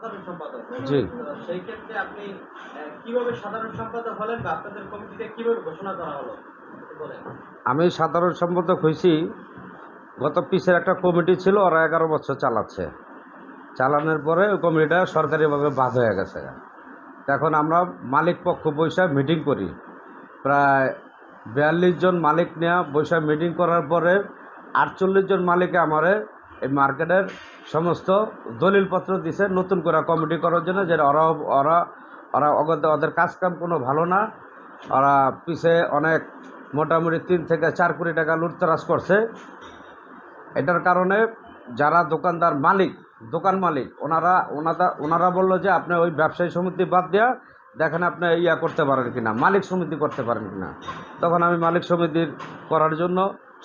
সাধারণ সম্পাদক। জি। সেই ক্ষেত্রে আপনি কীভাবে সাধারণ সম্পাদক হলেন বা আপনাদের কমিটিতে কীভাবে ঘোষণা করা হলো? আমি সাধারণ সম্পাদক হয়েছি। গত পিসের একটা কমিটি ছিল ওরা এগারো বছর চালাচ্ছে। চালানোর পরে ওই কমিটিটা সরকারিভাবে বাদ হয়ে গেছে। এখন আমরা মালিক পক্ষ বৈশাখ মিটিং করি। প্রায় বিয়াল্লিশ জন মালিক নেওয়া বৈশাখ মিটিং করার পরে আটচল্লিশ জন মালিকে আমারে এই মার্কেটের সমস্ত দলিলপত্র দিছে নতুন করে কমিটি করার জন্য যে ওরা ওরা ওরা অগত ওদের কাজকাম কোনো ভালো না। ওরা পিছে অনেক মোটামুটি তিন থেকে চার কোটি টাকা লুটতরাজ করছে। এটার কারণে যারা দোকানদার মালিক, দোকান মালিক, ওনারা ওনারা ওনারা বলল যে আপনি ওই ব্যবসায়ী সমিতি বাদ দেওয়া দেখেন আপনি ইয়া করতে পারেন কিনা, মালিক সমিতি করতে পারেন কিনা। তখন আমি মালিক সমিতির করার জন্য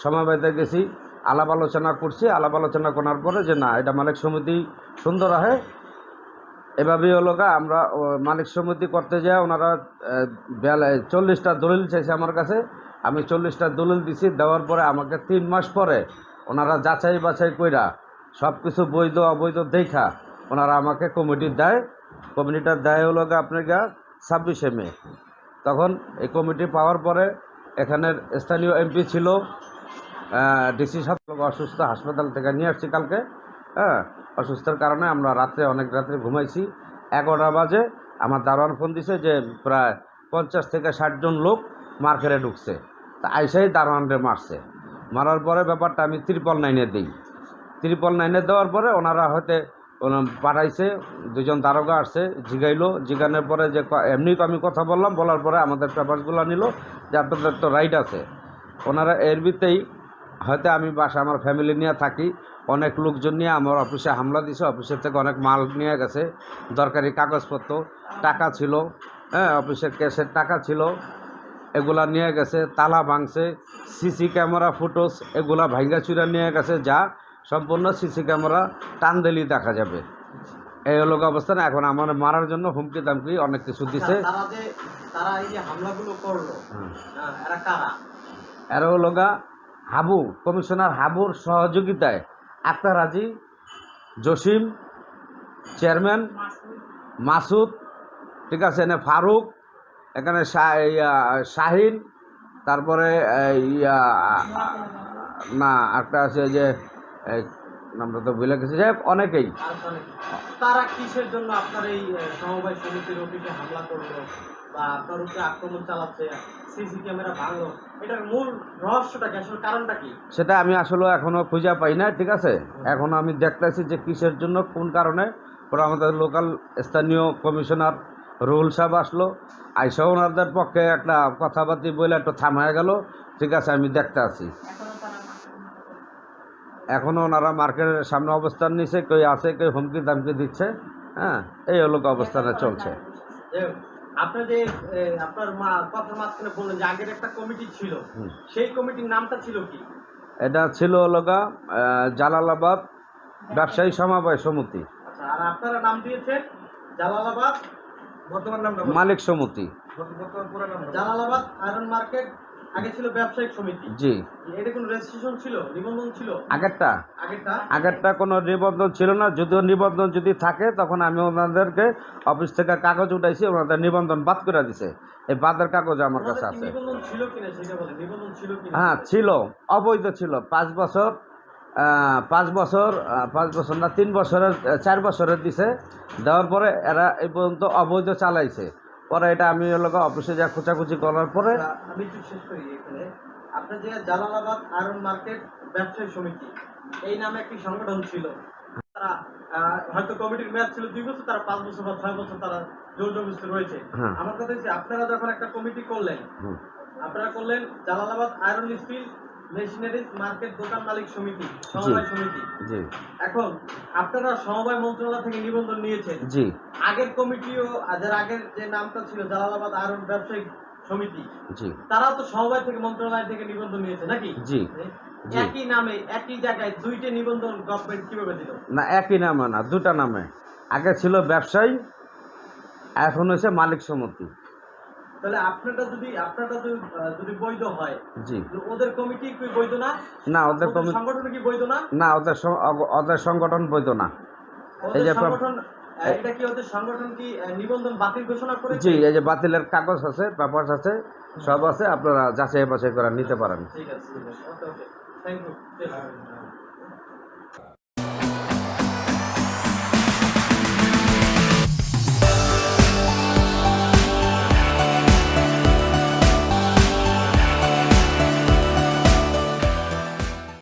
সমাবেতে গেছি। আলাপ আলোচনা করছি আলাপ আলোচনা করার পরে যে না এটা মালিক সমিতি সুন্দর আহে। এভাবেই হলো গা আমরা মালিক সমিতি করতে যাই ওনারা আহ, বেলা- চল্লিশটা দলিল চাইছে আমার কাছে। আমি চল্লিশটা দলিল দিছি দেওয়ার পরে আমাকে তিন মাস পরে ওনারা যাচাই বাছাই কইরা সব কিছু বৈধ অবৈধ দেখা ওনারা আমাকে কমিটি দেয়। কমিটিটা দেয় হলো গা আপনার গা ছাব্বিশে মে। তখন এই কমিটি পাওয়ার পরে এখানের স্থানীয় এমপি ছিল ডিসি সাহেব অসুস্থ হাসপাতাল থেকে নিয়ে আসছি কালকে। হ্যাঁ অসুস্থের কারণে আমরা রাত্রে, অনেক রাত্রে ঘুমাইছি। এগারোটা বাজে, আমার দারোয়ান ফোন দিছে যে প্রায় পঞ্চাশ থেকে ষাটজন লোক মার্কেটে ঢুকছে। তা আইসাই দারোয়ানরে মারছে। মারার পরে ব্যাপারটা আমি ত্রিপল নাইনে দিই। ত্রিপল নাইনে দেওয়ার পরে ওনারা হয়তো পাঠাইছে, দুজন দারোগা আসছে, জিগাইলো। জিগানোর পরে যে এমনি আমি কথা বললাম, বলার পরে আমাদের পেপারসগুলো নিল, যে আপনাদের তো রাইট আছে। ওনারা এর ভিত্তেই হয়তো আমি বাসা আমার ফ্যামিলি নিয়ে থাকি অনেক লোকজন নিয়ে আমার অফিসে হামলা দিছে অফিসের থেকে অনেক মাল নিয়ে গেছে দরকারি কাগজপত্র টাকা ছিল হ্যাঁ অফিসের ক্যাশের টাকা ছিল এগুলা নিয়ে গেছে তালা ভাঙছে সিসি ক্যামেরা ফুটোস এগুলা ভাঙ্গা চুরা নিয়ে গেছে যা সম্পূর্ণ সিসি ক্যামেরা টান দিলেই দেখা যাবে। এই হলো অবস্থান এখন আমার মারার জন্য হুমকি দামকি অনেক কিছু দিছে। তারা এই যে হামলাগুলো করল এরা কারা? এরা হলো হাবু, কমিশনার হাবুর সহযোগিতায়। আক্তার হাজি জসিম, চেয়ারম্যান মাসুদ, ঠিক আছে, এনে ফারুক, এখানে শাহিন, তারপরে ইয়া না একটা আছে যে নামটা তো ভুলে গেছে। যাই অনেকেই। তারা কিসের জন্য আপনার এই সমবায় সমিতির অফিসে হামলা করল বা আপনার উপরে আক্রমণ চালাচ্ছে? সিসি ক্যামেরা ভাঙলো। এটার মূল রহস্যটা কি? আসলে কারণটা কি? সেটা আমি আসলে এখনও খুঁজে পাই না ঠিক আছে? এখনও আমি দেখতেছি যে কিসের জন্য কোন কারণে। ওরা আমাদের লোকাল স্থানীয় কমিশনার রুহুল সাহেব আসলো আইসা ওনাদের পক্ষে একটা কথাবার্তি বলে একটু থামায় গেল ঠিক আছে আমি দেখতে আছি। এখনও ওনারা মার্কেটের সামনে অবস্থান নিছে কেউ আছে কেউ হুমকি দামকি দিচ্ছে হ্যাঁ এই হলো অবস্থানে চলছে। যে আপনি যে এ, আপনার মা কথার মাঝখানে বললেন যে আগের একটা কমিটি ছিল। সেই কমিটির নামটা ছিল কি? এটা ছিল হলো জালালাবাদ ব্যবসায়ী সমবায় সমিতি। আচ্ছা আর আপনারা নাম দিয়েছেন জালালাবাদ বর্তমান নাম মালিক সমিতি। জালালাবাদ আয়রন মার্কেট আগে ছিল ব্যবসায়িক সমিতি। জি। এটা কোনো রেজিস্ট্রেশন ছিল? নিবন্ধন ছিল? আগেরটা। আগেরটা? আগেরটা কোনো নিবন্ধন ছিল না। যদিও নিবন্ধন যদি থাকে তখন আমি ওনাদেরকে অফিস থেকে কাগজ উঠাইছি ওনাদের নিবন্ধন বাদ করে দিছে। এই বাদের কাগজ আমার কাছে আছে। হ্যাঁ ছিল। অবৈধ ছিল। পাঁচ বছর পাঁচ বছর পাঁচ বছর না তিন বছরের চার বছরের দিছে। দেওয়ার পরে এরা এই পর্যন্ত অবৈধ চালাইছে। পরে এটা আমি গিয়ে অফিসে যা খোঁচাখুচি করার পরে আচ্ছা, আমি একটু শেষ করি এখানে। আপনার যে জালালাবাদ আয়রন মার্কেট ব্যবসায়ী সমিতি এই নামে একটি সংগঠন ছিল। তারা হয়তো কমিটির মেয়াদ ছিল দুই বছর তারা পাঁচ বছর বা ছয় বছর তারা জোর জবরদস্তি রয়েছে। হ্যাঁ। আমার কথা হচ্ছে আপনারা যখন একটা কমিটি করলেন আপনারা করলেন Jalalabad iron steel machineries market দোকান মালিক সমিতি সমবায় সমিতি। জি। এখন আপনারা সমবায় মন্ত্রণালয় থেকে নিবন্ধন নিয়েছেন। জি। আগের কমিটিও যার আগের যে নামটা ছিল জালালাবাদ আয়রন ব্যবসায়িক সমিতি জি। তারাও তো সমবায় থেকে মন্ত্রণালয় থেকে নিবন্ধন নিয়েছে নাকি? জি। জি। একই নামে একই জায়গায় দুইটা নিবন্ধন গভর্নমেন্ট কীভাবে দিল? না একই নামে না দুটা নামে। আগে ছিল ব্যবসায়ী এখন হচ্ছে মালিক সমিতি। তাহলে আপনারটা যদি আপনারটা যদি বৈধ হয় জি। ওদের কমিটি কি বৈধ না? না ওদের কমিটি সংগঠন কি বৈধ না? না ওদের ওদের সংগঠন বৈধ না। ওদের যে সংগঠন এটা কি ওদের সংগঠন কি নিবন্ধন বাতিল ঘোষণা করেছে? জি এই যে বাতিলের কাগজ আছে পেপার আছে সব আছে আপনারা যাচাই বাছাই করে নিতে পারেন। ঠিক আছে ঠিক আছে। ওকে ওকে। Thank you